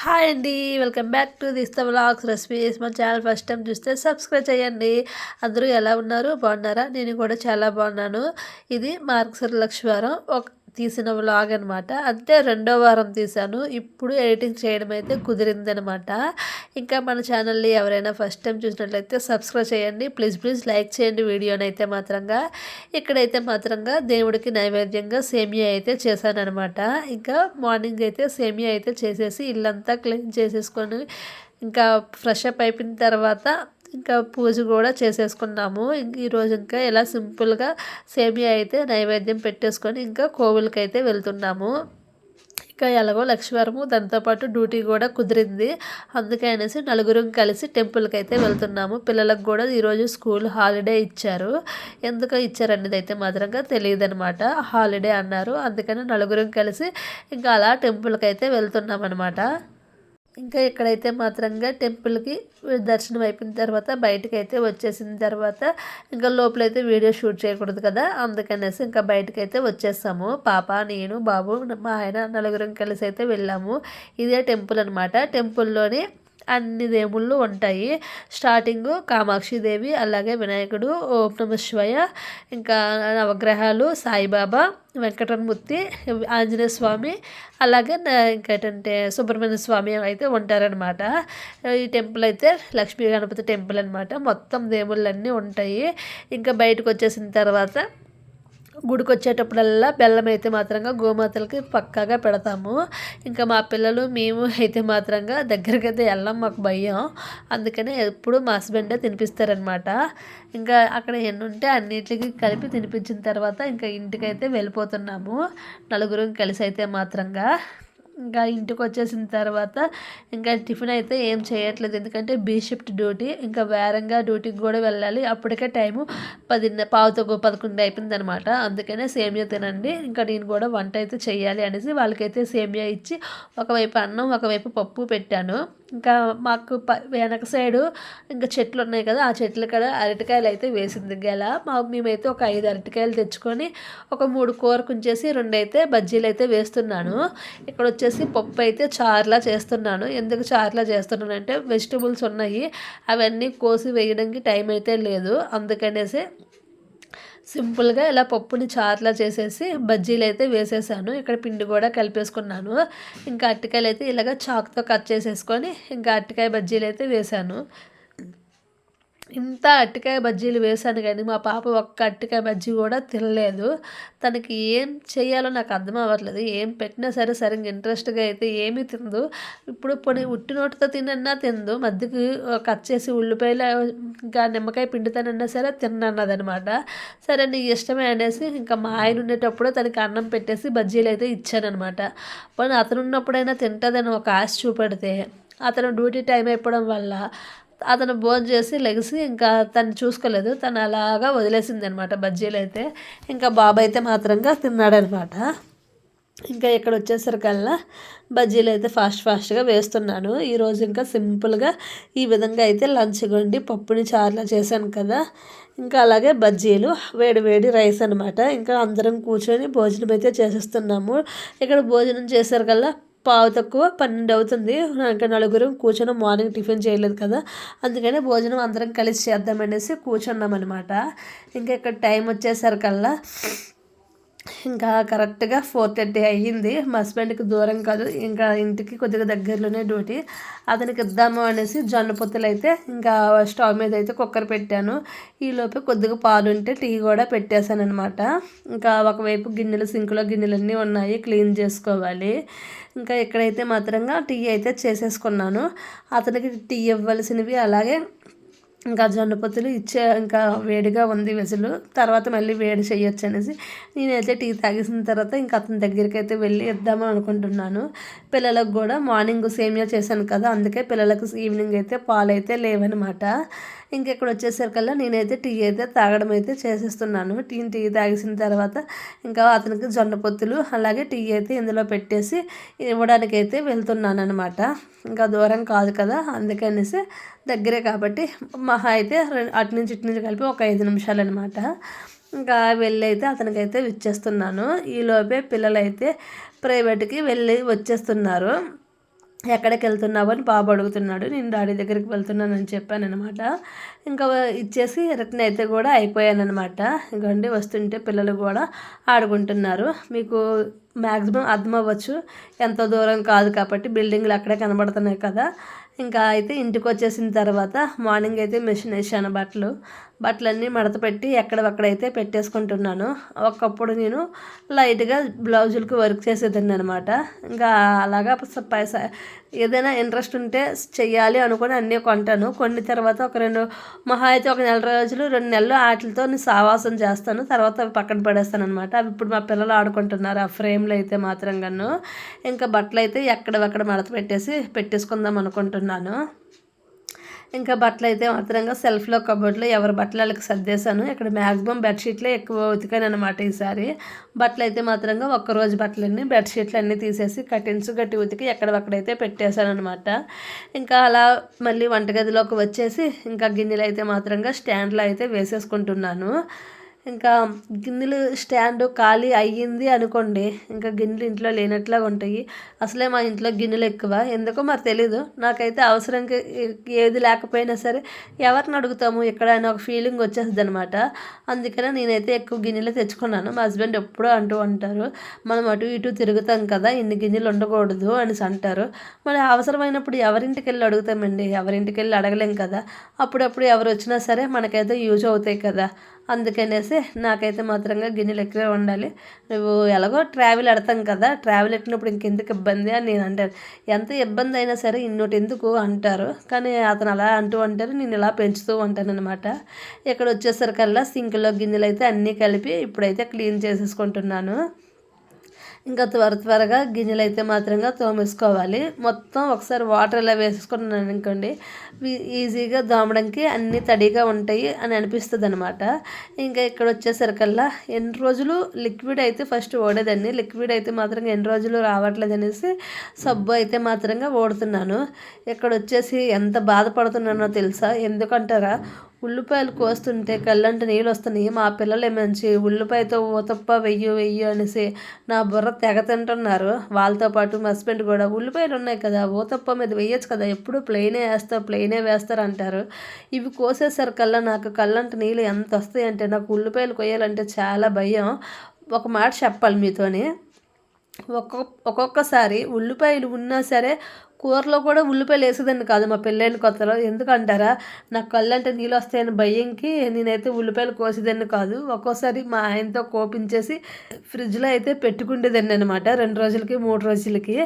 Hi అండి welcome back to దిస్త blogs recipes. మా ఛానల్ ఫస్ట్ టైం చూస్తే సబ్స్క్రైబ్ చేయండి. అందరూ ఎలా ఉన్నారు? బాగున్నారా? నేను కూడా చాలా బాగున్నాను. ఇది మార్గశిర లక్ష్మీవారం. ఒక తీసిన వ్లాగ్ అనమాట అంటే రెండో వారం తీశాను. ఇప్పుడు ఎడిటింగ్ చేయడం అయితే కుదిరిందనమాట. ఇంకా మన ఛానల్ని ఎవరైనా ఫస్ట్ టైం చూసినట్లయితే సబ్స్క్రైబ్ చేయండి. ప్లీజ్ ప్లీజ్ లైక్ చేయండి వీడియోని అయితే మాత్రంగా. ఇక్కడైతే మాత్రంగా దేవుడికి నైవేద్యంగా సేమియా అయితే చేశానమాట ఇంకా మార్నింగ్ అయితే సేమియా అయితే చేసేసి ఇల్లంతా క్లీన్ చేసేసుకొని ఇంకా ఫ్రెష్ అప్ అయిపోయిన తర్వాత ఇంకా పూజ కూడా చేసేసుకున్నాము ఈరోజు ఇంకా ఇలా సింపుల్గా సేమియా అయితే నైవేద్యం పెట్టేసుకొని ఇంకా కోవిల్కి అయితే వెళ్తున్నాము. ఇంకా ఎలాగో లక్ష్మీవారము దాంతోపాటు డ్యూటీ కూడా కుదిరింది. అందుకే అనేసి నలుగురం కలిసి టెంపుల్కి అయితే వెళ్తున్నాము. పిల్లలకు కూడా ఈరోజు స్కూల్ హాలిడే ఇచ్చారు. ఎందుకు ఇచ్చారనేది అయితే మాత్రంగా తెలియదు అనమాట హాలిడే అన్నారు. అందుకని నలుగురం కలిసి ఇంకా అలా టెంపుల్కి అయితే వెళ్తున్నాం అనమాట ఇంకా ఇక్కడైతే మాత్రంగా టెంపుల్కి దర్శనం అయిపోయిన తర్వాత బయటకు అయితే వచ్చేసిన తర్వాత ఇంకా లోపలైతే వీడియో షూట్ చేయకూడదు కదా అందుకనేసి ఇంకా బయటకు అయితే వచ్చేసాము పాప నేను బాబు మా ఆయన నలుగురం కలిసి అయితే వెళ్ళాము. ఇదే టెంపుల్ అనమాట టెంపుల్లోని అన్ని దేవుళ్ళు ఉంటాయి. స్టార్టింగ్ కామాక్షిదేవి అలాగే వినాయకుడు ఓం నమ శివయ ఇంకా నవగ్రహాలు సాయిబాబా వెంకటరమూర్తి ఆంజనేయ స్వామి అలాగే ఇంకేంటంటే సుబ్రహ్మణ్య స్వామి అయితే ఉంటారనమాట ఈ టెంపుల్ అయితే లక్ష్మీ గణపతి టెంపుల్ అనమాట మొత్తం దేవుళ్ళన్నీ ఉంటాయి. ఇంకా బయటకు వచ్చేసిన తర్వాత గుడికి వచ్చేటప్పుడల్లా బెల్లం అయితే మాత్రంగా గోమాతలకి పక్కాగా పెడతాము. ఇంకా మా పిల్లలు మేము అయితే మాత్రంగా దగ్గరికి అయితే వెళ్ళాం మాకు భయం. అందుకనే ఎప్పుడు మా హస్బెండే తినిపిస్తారనమాట ఇంకా అక్కడ ఎన్ని ఉంటే అన్నిటికి కలిపి తినిపించిన తర్వాత ఇంకా ఇంటికైతే వెళ్ళిపోతున్నాము. నలుగురం కలిసి అయితే మాత్రంగా. ఇంకా ఇంటికి వచ్చేసిన తర్వాత ఇంకా టిఫిన్ అయితే ఏం చేయట్లేదు. ఎందుకంటే బీ షిఫ్ట్ డ్యూటీ ఇంకా వేరంగా డ్యూటీకి కూడా వెళ్ళాలి. అప్పటికే టైము పదిన్న పావుతో పదకొండు అయిపోయింది అనమాట అందుకనే సేమియా తినండి. ఇంకా నేను కూడా వంట అయితే చేయాలి అనేసి వాళ్ళకైతే సేమియా ఇచ్చి ఒకవైపు అన్నం ఒకవైపు పప్పు పెట్టాను. ఇంకా మాకు ప వెనక సైడు ఇంకా చెట్లు ఉన్నాయి కదా ఆ చెట్ల కాడ అరటికాయలు అయితే వేసింది గెల. మా మేమైతే ఒక ఐదు అరటికాయలు తెచ్చుకొని ఒక మూడు కూరకు ఉంచేసి రెండు అయితే బజ్జీలు అయితే వేస్తున్నాను. ఇక్కడ వచ్చేసి పప్పు అయితే చార్లా చేస్తున్నాను. ఎందుకు చార్లా చేస్తున్నాను అంటే వెజిటబుల్స్ ఉన్నాయి. అవన్నీ కోసి వేయడానికి టైం అయితే లేదు. అందుకనేసి సింపుల్గా ఇలా పప్పుని చార్లా చేసేసి బజ్జీలు అయితే వేసేసాను. ఇక్కడ పిండి కూడా కలిపేసుకున్నాను. ఇంకా అరటికాయలు అయితే ఇలాగ చాక్తో కట్ చేసేసుకొని ఇంకా అరటికాయ బజ్జీలు అయితే వేసాను. ఇంత అట్టికాయ బజ్జీలు వేశాను కానీ మా పాప ఒక్క అట్టికాయ బజ్జీ కూడా తినలేదు. తనకి ఏం చేయాలో నాకు అర్థం అవ్వట్లేదు. ఏం పెట్టినా సరే సరిగ్గా ఇంట్రెస్ట్గా అయితే ఏమీ తిందు ఇప్పుడు పొడి ఉట్టి నోటితో తినన్నా తిందు మధ్యకి కట్ చేసి ఉల్లిపాయలు ఇంకా నిమ్మకాయ పిండితానన్నా సరే తిన్నన్నదనమాట సరే నీకు ఇష్టమే అనేసి ఇంకా మా ఆయన ఉండేటప్పుడు తనకి అన్నం పెట్టేసి బజ్జీలు అయితే ఇచ్చానమాట పోనీ అతను ఉన్నప్పుడైనా తింటుందని ఒక ఆశ చూపెడితే అతను డ్యూటీ టైం అయిపోవడం వల్ల అతను భోజనం చేసి లెగిసి ఇంకా తను చూసుకోలేదు. తను అలాగా వదిలేసింది అనమాట బజ్జీలు అయితే ఇంకా బాబు అయితే మాత్రంగా తిన్నాడనమాట. ఇంకా ఇక్కడ వచ్చేసరికల్లా బజ్జీలు అయితే ఫాస్ట్ ఫాస్ట్గా వేస్తున్నాను. ఈరోజు ఇంకా సింపుల్గా ఈ విధంగా అయితే లంచ్ కొండి పప్పుని చార్లా చేశాను కదా. ఇంకా అలాగే బజ్జీలు వేడి వేడి రైస్ అనమాట. ఇంకా అందరం కూర్చొని భోజనం అయితే చేసేస్తున్నాము. ఇక్కడ భోజనం చేసరికల్లా పావు తక్కువ పన్నెండు అవుతుంది. ఇంకా నలుగురం కూర్చొని మార్నింగ్ టిఫిన్ చేయలేదు కదా. అందుకని భోజనం అందరం కలిసి చేద్దామనేసి కూర్చున్నాం అనమాట ఇంకా ఇక్కడ టైం వచ్చేసరికల్లా ఇంకా కరెక్ట్గా ఫోర్ థర్టీ అయ్యింది. మా హస్బెండ్కి దూరం కాదు. ఇంకా ఇంటికి కొద్దిగా దగ్గరలోనే డ్యూటీ. అతనికి ఇద్దాము అనేసి జొన్న పొత్తులు అయితే ఇంకా స్టవ్ మీద అయితే కుక్కర్ పెట్టాను. ఈలోపే కొద్దిగా పాలు ఉంటే టీ కూడా పెట్టేశాను అనమాట ఇంకా ఒకవైపు గిన్నెలు సింకులో గిన్నెలన్నీ ఉన్నాయి. క్లీన్ చేసుకోవాలి. ఇంకా ఇక్కడైతే మాత్రంగా టీ అయితే చేసేసుకున్నాను. అతనికి టీ ఇవ్వాల్సినవి అలాగే ఇంకా జొన్న పొత్తులు ఇచ్చే ఇంకా వేడిగా ఉంది వెసులు. తర్వాత మళ్ళీ వేడి చేయొచ్చు అనేసి నేనైతే టీ తాగేసిన తర్వాత ఇంకా అతని దగ్గరికి అయితే వెళ్ళి ఇద్దామని అనుకుంటున్నాను. పిల్లలకు కూడా మార్నింగ్ సేమియా చేశాను కదా అందుకే పిల్లలకు ఈవినింగ్ అయితే పాలు అయితే లేవన్నమాట ఇంకెక్కడ వచ్చేసరికల్లా నేనైతే టీ అయితే తాగడం అయితే చేసేస్తున్నాను. టీ టీ తాగేసిన తర్వాత ఇంకా అతనికి జొన్న పొత్తులు అలాగే టీ అయితే ఇందులో పెట్టేసి ఇవ్వడానికి అయితే వెళ్తున్నాను అనమాట ఇంకా దూరం కాదు కదా అందుకనేసి దగ్గరే కాబట్టి మహా అయితే అటు నుంచి ఇటు నుంచి కలిపి ఒక ఐదు నిమిషాలు అనమాట ఇంకా వెళ్ళైతే అతనికైతే ఇచ్చేస్తున్నాను ఈలోపే పిల్లలైతే ప్రైవేట్కి వెళ్ళి వచ్చేస్తున్నారు. ఎక్కడికి వెళ్తున్నావు అని బాబు అడుగుతున్నాడు. నేను డాడీ దగ్గరికి వెళ్తున్నానని చెప్పాను అనమాట ఇంకా ఇచ్చేసి రిటర్న్ అయితే కూడా అయిపోయానమాట అనమాట ఇంకండి వస్తుంటే పిల్లలు కూడా ఆడుకుంటున్నారు. మీకు మ్యాక్సిమం అర్థం అవ్వచ్చు ఎంతో దూరం కాదు కాబట్టి బిల్డింగ్లు అక్కడే కనబడుతున్నాయి కదా. ఇంకా అయితే ఇంటికి వచ్చేసిన తర్వాత మార్నింగ్ అయితే మిషన్ వేసాను బట్టలు. బట్టలన్నీ మడత పెట్టి ఎక్కడవక్కడైతే పెట్టేసుకుంటున్నాను. ఒకప్పుడు నేను లైట్గా బ్లౌజులకి వర్క్ చేసేదాన్ని అనమాట ఇంకా అలాగా పైసా ఏదైనా ఇంట్రెస్ట్ ఉంటే చెయ్యాలి అనుకుని అన్నీ కొంటాను. కొన్ని తర్వాత ఒక రెండు మహా అయితే ఒక నెల రోజులు రెండు నెలలు వాటితో నేను సావాసం చేస్తాను. తర్వాత అవి పక్కన పడేస్తాను అనమాట అవి ఇప్పుడు మా పిల్లలు ఆడుకుంటున్నారు ఆ ఫ్రేమ్లో అయితే మాత్రం కన్ను ఇంకా బట్టలు అయితే ఎక్కడవక్కడ మడత పెట్టేసి పెట్టేసుకుందాం అనుకుంటున్నాను. ఇంకా బట్టలు అయితే మాత్రంగా సెల్ఫ్లో కబోర్డ్లో ఎవరి బట్టలు వాళ్ళకి సర్దేశాను. ఇక్కడ మ్యాక్సిమం బెడ్షీట్లే ఎక్కువ ఉతికాను అనమాట ఈసారి. బట్టలు అయితే మాత్రంగా ఒక్కరోజు బట్టలన్నీ బెడ్షీట్లు అన్నీ తీసేసి కటిన్స్ గట్టి ఉతికి ఎక్కడక్కడైతే పెట్టేశాను అనమాట ఇంకా అలా మళ్ళీ వంటగదిలోకి వచ్చేసి ఇంకా గిన్నెలు అయితే మాత్రంగా స్టాండ్లో అయితే వేసేసుకుంటున్నాను. ఇంకా గిన్నెలు స్టాండ్ ఖాళీ అయ్యింది అనుకోండి ఇంకా గిన్నెలు ఇంట్లో లేనట్లుగా ఉంటాయి. అసలే మా ఇంట్లో గిన్నెలు ఎక్కువ. ఎందుకో మరి తెలీదు. నాకైతే అవసరంకి ఏది లేకపోయినా సరే ఎవరిని అడుగుతాము? ఎక్కడైనా ఒక ఫీలింగ్ వచ్చేస్తుంది అనమాట అందుకనే నేనైతే ఎక్కువ గిన్నెలు తెచ్చుకున్నాను. మా హస్బెండ్ ఎప్పుడూ అంటూ ఉంటారు మనం అటు ఇటు తిరుగుతాం కదా ఇన్ని గిన్నెలు ఉండకూడదు అనేసి అంటారు. మరి అవసరమైనప్పుడు ఎవరింటికి వెళ్ళి అడుగుతామండి? ఎవరింటికి వెళ్ళి అడగలేం కదా. అప్పుడప్పుడు ఎవరు వచ్చినా సరే మనకైతే యూజ్ అవుతాయి కదా. అందుకనేసి నాకైతే మాత్రంగా గిన్నెలు ఎక్కువే ఉండాలి నువ్వు ఎలాగో ట్రావెల్ ఎడతాం కదా ట్రావెల్ ఎట్టినప్పుడు ఇంకెందుకు ఇబ్బంది అని నేను అంటాను. ఎంత ఇబ్బంది అయినా సరే ఇన్నోటి ఎందుకు అంటారు. కానీ అతను అలా అంటూ అంటారు నేను ఇలా పెంచుతూ ఉంటాను అనమాట ఇక్కడ వచ్చేసరికల్లా సింక్లో గిన్నెలు అయితే అన్నీ కలిపి ఇప్పుడైతే క్లీన్ చేసేసుకుంటున్నాను. ఇంకా త్వర త్వరగా గింజలు అయితే మాత్రంగా తోమేసుకోవాలి. మొత్తం ఒకసారి వాటర్ ఇలా వేసుకున్నాను అనుకోండి ఈజీగా దోమడానికి అన్నీ తడిగా ఉంటాయి అని అనిపిస్తుంది అనమాట ఇంకా ఇక్కడ వచ్చేసరికల్లా ఎన్ని రోజులు లిక్విడ్ అయితే ఫస్ట్ ఓడేదండి. లిక్విడ్ అయితే మాత్రంగా ఎన్ని రోజులు రావట్లేదు అనేసి సబ్బు అయితే మాత్రంగా ఓడుతున్నాను. ఇక్కడ వచ్చేసి ఎంత బాధపడుతున్నానో తెలుసా? ఎందుకంటారా? ఉల్లిపాయలు కోస్తుంటే కళ్ళంట నీళ్ళు వస్తున్నాయి మా పిల్లలే మంచి ఉల్లిపాయతో ఊతప్ప వెయ్యి వెయ్యి అనేసి నా బుర్ర తెగ తింటున్నారు. వాళ్ళతో పాటు మా హస్బెండ్ కూడా ఉల్లిపాయలు ఉన్నాయి కదా ఊతప్ప మీద వేయచ్చు కదా ఎప్పుడు ప్లెయినే వేస్తారు ప్లెయినే వేస్తారు అంటారు. ఇవి కోసేసరికల్లా నాకు కళ్ళంట నీళ్ళు ఎంత వస్తాయంటే నాకు ఉల్లిపాయలు కొయ్యాలంటే చాలా భయం. ఒక మాట చెప్పాలి మీతోని. ఒక్కొక్క ఒక్కొక్కసారి ఉల్లిపాయలు ఉన్నా సరే కూరలో కూడా ఉల్లిపాయలు వేసేదాన్ని కాదు మా పెళ్ళైన కొత్తలో. ఎందుకంటారా? నాకు కళ్ళంటే నీళ్ళు వస్తాయని భయంకి నేనైతే ఉల్లిపాయలు కోసేదాన్ని కాదు. ఒక్కోసారి మా ఆయనతో కోపించేసి ఫ్రిడ్జ్లో అయితే పెట్టుకుండేదాన్ని అనమాట రెండు రోజులకి మూడు రోజులకి.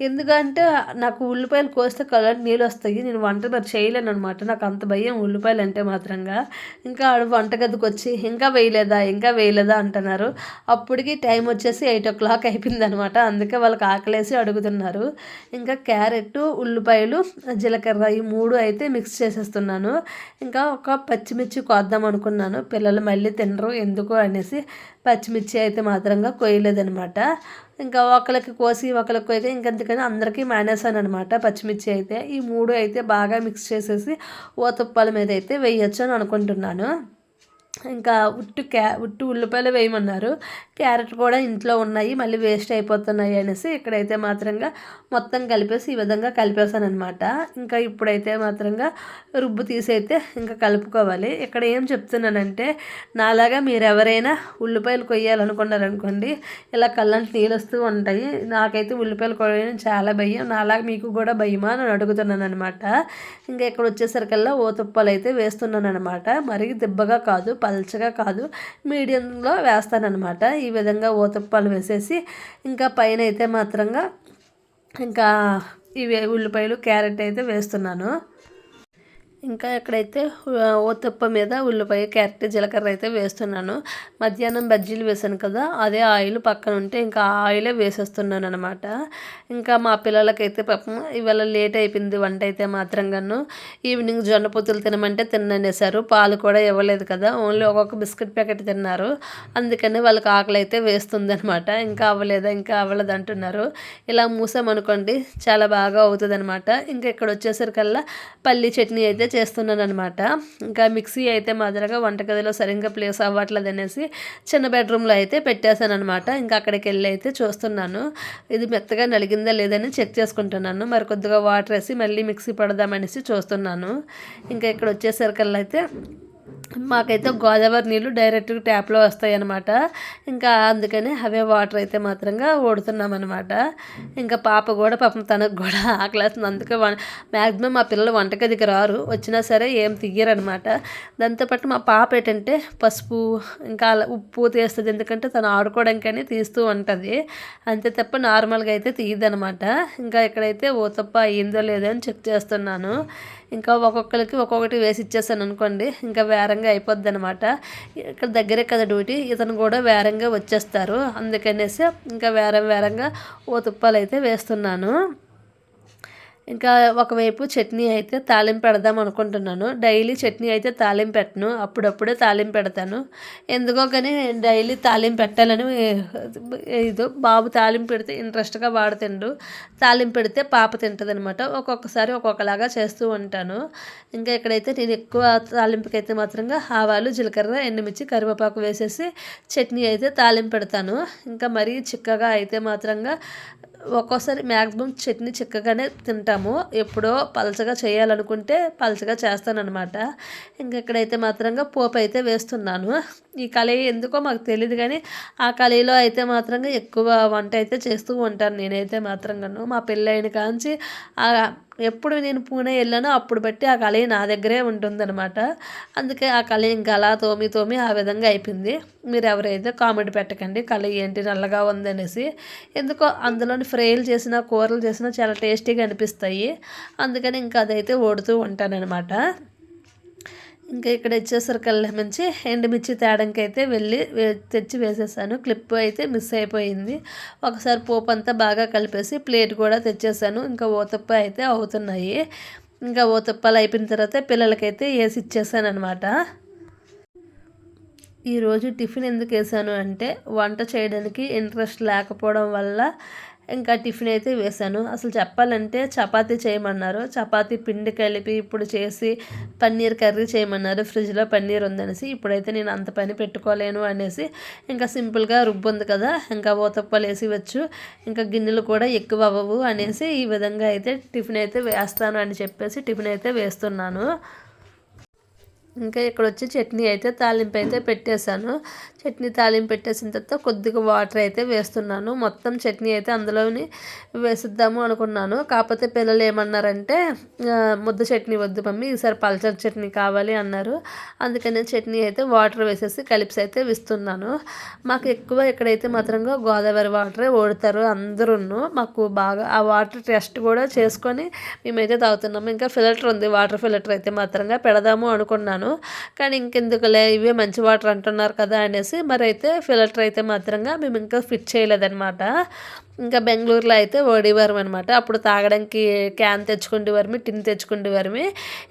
ఎందుకంటే నాకు ఉల్లిపాయలు కోస్తే కళ్ళంటే నీళ్ళు వస్తాయి. నేను వంట మరి చేయలేను అనమాట నాకు అంత భయం ఉల్లిపాయలు అంటే మాత్రంగా. ఇంకా ఆడు వంటగదికి వచ్చి ఇంకా వేయలేదా? ఇంకా వేయలేదా? అంటున్నారు. అప్పటికి టైం వచ్చేసి ఎయిట్ ఓ క్లాక్ అయిపోయింది అనమాట అందుకే వాళ్ళకి ఆకలేసి అడుగుతున్నారు. ఇంకా క్యారెట్ క్యారెట్ ఉల్లిపాయలు జీలకర్ర ఈ మూడు అయితే మిక్స్ చేసేస్తున్నాను. ఇంకా ఒక పచ్చిమిర్చి కోద్దాం అనుకున్నాను. పిల్లలు మళ్ళీ తినరు. ఎందుకు అనేసి పచ్చిమిర్చి అయితే మాత్రంగా కోయలేదనమాట ఇంకా ఒకరికి కోసి ఒకరికి కోయగా ఇంకెందుకని అందరికీ మానేసాను అనమాట పచ్చిమిర్చి అయితే. ఈ మూడు అయితే బాగా మిక్స్ చేసేసి ఓతప్పాల మీద అయితే వేయచ్చు అని అనుకుంటున్నాను. ఇంకా ఉట్టు క్యా ఉట్టు ఉల్లిపాయలు వేయమన్నారు. క్యారెట్ కూడా ఇంట్లో ఉన్నాయి మళ్ళీ వేస్ట్ అయిపోతున్నాయి అనేసి ఇక్కడైతే మాత్రంగా మొత్తం కలిపేసి ఈ విధంగా కలిపేసాను అనమాట ఇంకా ఇప్పుడైతే మాత్రంగా రుబ్బు తీసైతే ఇంకా కలుపుకోవాలి. ఇక్కడ ఏం చెప్తున్నానంటే నాలాగా మీరు ఎవరైనా ఉల్లిపాయలు కొయ్యాలనుకున్నారనుకోండి ఇలా కళ్ళంటి నీళ్ళు వస్తూ ఉంటాయి. నాకైతే ఉల్లిపాయలు కొయ్యడం చాలా భయం నాలాగా మీకు కూడా భయమా అని అడుగుతున్నాను అనమాట ఇంకా ఇక్కడ వచ్చేసరికల్లా తుప్పలు అయితే వేస్తున్నాను అనమాట మరి దిబ్బగా కాదు పల్చగా కాదు మీడియంలో వేస్తానన్నమాట. ఈ విధంగా ఊతప్పాలు వేసేసి ఇంకా పైన అయితే మాత్రంగా ఇంకా ఇవి ఉల్లిపాయలు క్యారెట్ అయితే వేస్తున్నాను. ఇంకా ఎక్కడైతే ఓతప్ప మీద ఉల్లిపాయ క్యారెట్ జీలకర్ర అయితే వేస్తున్నాను మధ్యాహ్నం బజ్జీలు వేసాను కదా అదే ఆయిల్ పక్కన ఉంటే ఇంకా ఆయిలే వేసేస్తున్నాను అనమాట ఇంకా మా పిల్లలకైతే పాపం ఇవాళ లేట్ అయిపోయింది వంట అయితే మాత్రం గాను ఈవినింగ్ జొన్న పొత్తులు తినమంటే తిన్ననేసారు పాలు కూడా ఇవ్వలేదు కదా ఓన్లీ ఒక్కొక్క బిస్కెట్ ప్యాకెట్ తిన్నారు. అందుకని వాళ్ళకి ఆకలి అయితే వేస్తుంది అనమాట ఇంకా అవ్వలేదా ఇంకా అవ్వలేదు అంటున్నారు. ఇలా మూసామనుకోండి చాలా బాగా అవుతుంది అనమాట ఇంకా ఇక్కడ వచ్చేసరికల్లా పల్లి చట్నీ అయితే చేస్తున్నాను అనమాట ఇంకా మిక్సీ అయితే మాదిరిగా వంటగదిలో సరిగ్గా ప్లేస్ అవ్వట్లేదు అనేసి చిన్న బెడ్రూమ్లో అయితే పెట్టేశాను అనమాట ఇంకా అక్కడికి వెళ్ళి అయితే చూస్తున్నాను. ఇది మెత్తగా నలిగిందా లేదని చెక్ చేసుకుంటున్నాను. మరి కొద్దిగా వాటర్ వేసి మళ్ళీ మిక్సీ పడదామనేసి చూస్తున్నాను. ఇంకా ఇక్కడ వచ్చేసరికల్లా అయితే మాకైతే గోదావరి నీళ్ళు డైరెక్ట్గా ట్యాప్లో వస్తాయి అనమాట ఇంకా అందుకని అవే వాటర్ అయితే మాత్రంగా ఓడుతున్నాం అనమాట ఇంకా పాప కూడా పాపం తనకు కూడా ఆకలేస్తుంది. అందుకే మ్యాక్సిమం మా పిల్లలు వంటగదికి రారు. వచ్చినా సరే ఏం తీయరనమాట దాంతోపాటు మా పాప ఏంటంటే పసుపు ఇంకా ఉప్పు తీస్తుంది. ఎందుకంటే తను ఆడుకోవడానికని తీస్తూ ఉంటుంది. అంతే తప్ప నార్మల్గా అయితే తీయదనమాట ఇంకా ఇక్కడైతే ఓతప్ప అయ్యిందో లేదో అని చెక్ చేస్తున్నాను. ఇంకా ఒక్కొక్కరికి ఒక్కొక్కటి వేసి ఇచ్చేసాను అనుకోండి. ఇంకా వేరంగా అయిపోద్ది అనమాట ఇక్కడ దగ్గరే కదా డ్యూటీ. ఇతను కూడా వేరంగా వచ్చేస్తారు. అందుకనేసి ఇంకా వేరం వేరంగా ఓ తుప్పాలు అయితే వేస్తున్నాను. ఇంకా ఒకవైపు చట్నీ అయితే తాలింపు పెడదాం అనుకుంటున్నాను. డైలీ చట్నీ అయితే తాలింపు పెట్టను. అప్పుడప్పుడే తాలింపు పెడతాను. ఎందుకో కానీ డైలీ తాలింపు పెట్టాలని ఏదో బాబు తాలింపు పెడితే ఇంట్రెస్ట్గా వాడు తిండు. తాలింపు పెడితే పాప తింటుంది అనమాట ఒక్కొక్కసారి ఒక్కొక్కలాగా చేస్తూ ఉంటాను. ఇంకా ఇక్కడైతే నేను ఎక్కువ తాలింపుకి అయితే మాత్రంగా ఆవాలు జీలకర్ర ఎండుమిర్చి కరివేపాకు వేసేసి చట్నీ అయితే తాలింపు పెడతాను. ఇంకా మరీ చిక్కగా అయితే మాత్రంగా ఒక్కోసారి మ్యాక్సిమం చట్నీ చిక్కగానే తింటాము. ఎప్పుడో పలచగా చేయాలనుకుంటే పలచగా చేస్తానన్నమాట. ఇంకా ఇక్కడైతే మాత్రంగా పోపు అయితే వేస్తున్నాను. ఈ కళాయి ఎందుకో మాకు తెలియదు కానీ ఆ కళాయిలో అయితే మాత్రంగా ఎక్కువ వంట అయితే చేస్తూ ఉంటాను నేనైతే మాత్రంగాను. మా పెళ్ళైన కాంచి ఎప్పుడు నేను పూణే వెళ్ళానో అప్పుడు బట్టి ఆ కళ నా దగ్గరే ఉంటుందన్నమాట. అందుకే ఆ కళ ఇంకా అలా తోమి తోమి ఆ విధంగా అయిపోయింది. మీరు ఎవరైతే కామెడీ పెట్టకండి కళ ఏంటి నల్లగా ఉందనేసి. ఎందుకో అందులోని ఫ్రైలు చేసిన కూరలు చేసినా చాలా టేస్టీగా అనిపిస్తాయి. అందుకని ఇంకా అదైతే ఓడుతూ ఉంటానన్నమాట. ఇంకా ఇక్కడ ఇచ్చేసరికల్లా మంచి ఎండుమిర్చి తేడంకి అయితే వెళ్ళి తెచ్చి వేసేసాను. క్లిప్ అయితే మిస్ అయిపోయింది. ఒకసారి పోపు అంతా బాగా కలిపేసి ప్లేట్ కూడా తెచ్చేసాను. ఇంకా ఓతప్ప అయితే అవుతున్నాయి. ఇంకా ఓతప్పాలు అయిపోయిన తర్వాత పిల్లలకైతే వేసి ఇచ్చేసాను అనమాట ఈరోజు టిఫిన్ ఎందుకు వేసాను అంటే వంట చేయడానికి ఇంట్రెస్ట్ లేకపోవడం వల్ల ఇంకా టిఫిన్ అయితే వేశాను. అసలు చెప్పాలంటే చపాతీ చేయమన్నారు. చపాతీ పిండి కలిపి ఇప్పుడు చేసి పన్నీర్ కర్రీ చేయమన్నారు. ఫ్రిడ్జ్లో పన్నీర్ ఉందనేసి ఇప్పుడైతే నేను అంత పని పెట్టుకోలేను అనేసి ఇంకా సింపుల్గా రుబ్బు ఉంది కదా ఇంకా ఓతప్పలు వేసివచ్చు ఇంకా గిన్నెలు కూడా ఎక్కువ అవ్వవు అనేసి ఈ విధంగా అయితే టిఫిన్ అయితే వేస్తాను అని చెప్పేసి టిఫిన్ అయితే వేస్తున్నాను. ఇంకా ఇక్కడ వచ్చి చట్నీ అయితే తాలింపు అయితే పెట్టేశాను. చట్నీ తాలింపు పెట్టేసిన తర్వాత కొద్దిగా వాటర్ అయితే వేస్తున్నాను. మొత్తం చట్నీ అయితే అందులోని వేసిద్దాము అనుకున్నాను. కాకపోతే పిల్లలు ఏమన్నారంటే ముద్ద చట్నీ వద్దు మమ్మీ ఈసారి పల్చర్ చట్నీ కావాలి అన్నారు. అందుకని చట్నీ అయితే వాటర్ వేసేసి కలిపి అయితే ఇస్తున్నాను మాకు ఎక్కువ ఇక్కడైతే మాత్రంగా గోదావరి వాటరే ఓడతారు అందరూ మాకు బాగా ఆ వాటర్ టెస్ట్ కూడా చేసుకొని మేమైతే తాగుతున్నాము. ఇంకా ఫిల్టర్ ఉంది వాటర్ ఫిల్టర్ అయితే మాత్రంగా పెడదాము అనుకున్నాను. కానీ ఇంకెందుకులే ఇవే మంచి వాటర్ అంటున్నారు కదా అనేసి మరి అయితే ఫిల్టర్ అయితే మాత్రంగా మేము ఇంకా ఫిట్ చేయలేదన్నమాట. ఇంకా బెంగళూరులో అయితే ఓడివారం అనమాట అప్పుడు తాగడానికి క్యాన్ తెచ్చుకుండేవారమి టిన్ తెచ్చుకుండేవారమి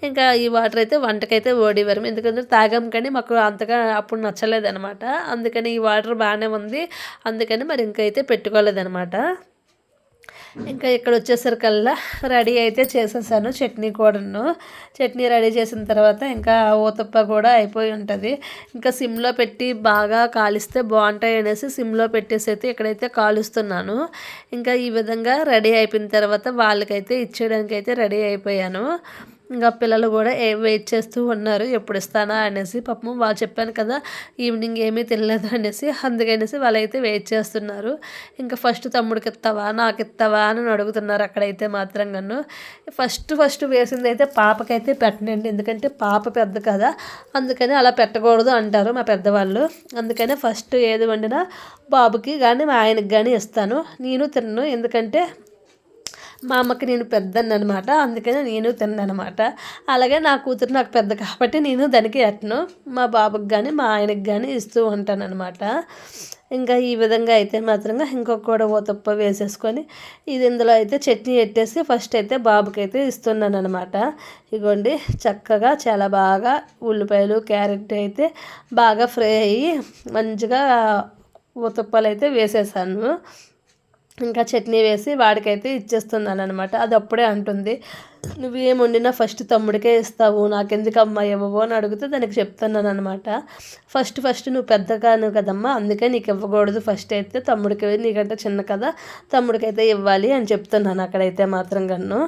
ఇంకా ఈ వాటర్ అయితే వంటకైతే ఓడివారమి ఎందుకంటే తాగాం కానీ మాకు అంతగా అప్పుడు నచ్చలేదనమాట అందుకని ఈ వాటర్ బాగానే ఉంది. అందుకని మరి ఇంకైతే పెట్టుకోలేదనమాట ఇంకా ఇక్కడ వచ్చేసరికల్లా రెడీ అయితే చేసేసాను చట్నీ కూడాను. చట్నీ రెడీ చేసిన తర్వాత ఇంకా ఊతప్ప కూడా అయిపోయి ఉంటుంది. ఇంకా సిమ్లో పెట్టి బాగా కాలిస్తే బాగుంటాయి అనేసి సిమ్లో పెట్టేసి అయితే ఇక్కడైతే కాలుస్తున్నాను. ఇంకా ఈ విధంగా రెడీ అయిపోయిన తర్వాత వాళ్ళకైతే ఇచ్చేయడానికి అయితే రెడీ అయిపోయాను. ఇంకా పిల్లలు కూడా ఏ వెయిట్ చేస్తూ ఉన్నారు ఎప్పుడు ఇస్తానా? అనేసి పాపం వాళ్ళు చెప్పాను కదా ఈవినింగ్ ఏమీ తినలేదు అనేసి. అందుకనేసి వాళ్ళైతే వెయిట్ చేస్తున్నారు. ఇంకా ఫస్ట్ తమ్ముడికి ఇస్తావా నాకు ఇస్తావా అని అడుగుతున్నారు అక్కడైతే మాత్రం కన్ను ఫస్ట్ ఫస్ట్ వేసింది అయితే పాపకైతే పెట్టనండి ఎందుకంటే పాప పెద్ద కదా అందుకని అలా పెట్టకూడదు అంటారు మా పెద్దవాళ్ళు. అందుకనే ఫస్ట్ ఏది వండినా బాబుకి కానీ మా ఆయనకి కానీ ఇస్తాను. నేను తిన్ను ఎందుకంటే మా అమ్మకి నేను పెద్దని అనమాట అందుకని నేను తిన్ననమాట. అలాగే నా కూతురు నాకు పెద్ద కాబట్టి నేను దానికి ఎట్టను మా బాబుకి కానీ మా ఆయనకి కానీ ఇస్తూ ఉంటానన్నమాట. ఇంకా ఈ విధంగా అయితే మాత్రంగా ఇంకొక కూడా ఓతప్ప వేసేసుకొని ఇది ఇందులో అయితే చట్నీ పెట్టేసి ఫస్ట్ అయితే బాబుకి అయితే ఇస్తున్నాను అనమాట ఇగోండి చక్కగా చాలా బాగా ఉల్లిపాయలు క్యారెట్ అయితే బాగా ఫ్రై అయ్యి మంచిగా ఓతప్పలు అయితే వేసేసాను. ఇంకా చట్నీ వేసి వాడికైతే ఇచ్చేస్తున్నాను అనమాట అది అప్పుడే అంటుంది నువ్వేం వండినా ఫస్ట్ తమ్ముడికే ఇస్తావు నాకెందుకు అమ్మ ఇవ్వవు? అని అడిగితే దానికి చెప్తున్నాను అనమాట ఫస్ట్ ఫస్ట్ నువ్వు పెద్దగాను కదమ్మా అందుకే నీకు ఇవ్వకూడదు. ఫస్ట్ అయితే తమ్ముడికి నీకంటే చిన్న కదా తమ్ముడికైతే ఇవ్వాలి అని చెప్తున్నాను అక్కడైతే మాత్రం కన్ను.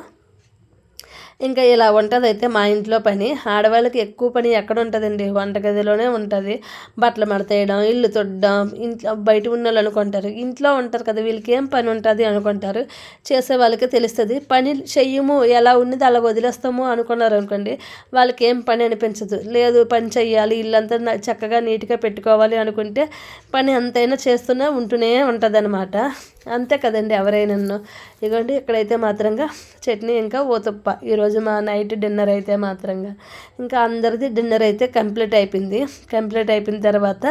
ఇంకా ఇలా ఉంటుంది అయితే మా ఇంట్లో పని. ఆడవాళ్ళకి ఎక్కువ పని ఎక్కడ ఉంటుందండి? వంటగదిలోనే ఉంటుంది. బట్టలు మడతేయడం ఇల్లు తొడ్డం ఇంట్లో బయట ఉన్న వాళ్ళు అనుకుంటారు. ఇంట్లో ఉంటారు కదా వీళ్ళకి ఏం పని ఉంటుంది అనుకుంటారు. చేసే వాళ్ళకి తెలుస్తుంది. పని చెయ్యము ఎలా ఉన్నది అలా వదిలేస్తాము అనుకున్నారు అనుకోండి వాళ్ళకి ఏం పని అనిపించదు. లేదు పని చెయ్యాలి ఇల్లంతా చక్కగా నీట్గా పెట్టుకోవాలి అనుకుంటే పని అంతైనా చేస్తూనే ఉంటూనే ఉంటుంది అంతే కదండి ఎవరైనా ఇదిగోండి ఇక్కడైతే మాత్రంగా చట్నీ ఇంకా ఓతప్ప. ఈరోజు మా నైట్ డిన్నర్ అయితే మాత్రంగా. ఇంకా అందరిది డిన్నర్ అయితే కంప్లీట్ అయిపోయింది. కంప్లీట్ అయిపోయిన తర్వాత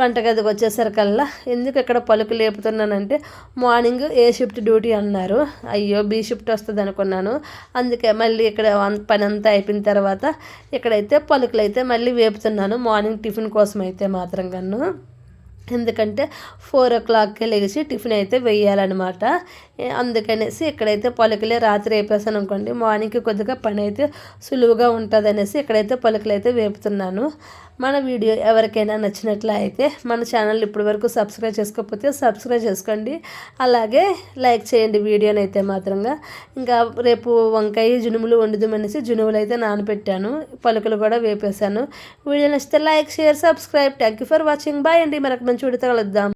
వంటగదికి వచ్చేసరికల్లా ఎందుకు ఇక్కడ పలుకు లేపుతున్నానంటే మార్నింగ్ ఏ షిఫ్ట్ డ్యూటీ అన్నారు. అయ్యో బి షిఫ్ట్ వస్తుంది అనుకున్నాను. అందుకే మళ్ళీ ఇక్కడ పని అంతా అయిపోయిన తర్వాత ఇక్కడైతే పలుకులు అయితే మళ్ళీ వేపుతున్నాను మార్నింగ్ టిఫిన్ కోసం అయితే మాత్రం కన్ను ఎందుకంటే ఫోర్ ఓ క్లాక్కి లేచి టిఫిన్ అయితే వేయాలన్నమాట. అందుకనేసి ఇక్కడైతే పలుకులే రాత్రి వేపేసాను అనుకోండి మార్నింగ్కి కొద్దిగా పని అయితే సులువుగా ఉంటుంది అనేసి ఇక్కడైతే పలుకులు అయితే వేపుతున్నాను. మన వీడియో ఎవరికైనా నచ్చినట్లయితే మన ఛానల్ ఇప్పటి వరకు సబ్స్క్రైబ్ చేసుకోకపోతే సబ్స్క్రైబ్ చేసుకోండి. అలాగే లైక్ చేయండి వీడియోని అయితే మాత్రంగా. ఇంకా రేపు వంకాయ జునుములు వండుదామనేసి జునుములు అయితే నానబెట్టాను పలుకులు కూడా వేపేశాను. వీడియో నచ్చితే like share subscribe. Thank you for watching bye అండి. మరొక మంచి వీడియోతో కలుద్దాం.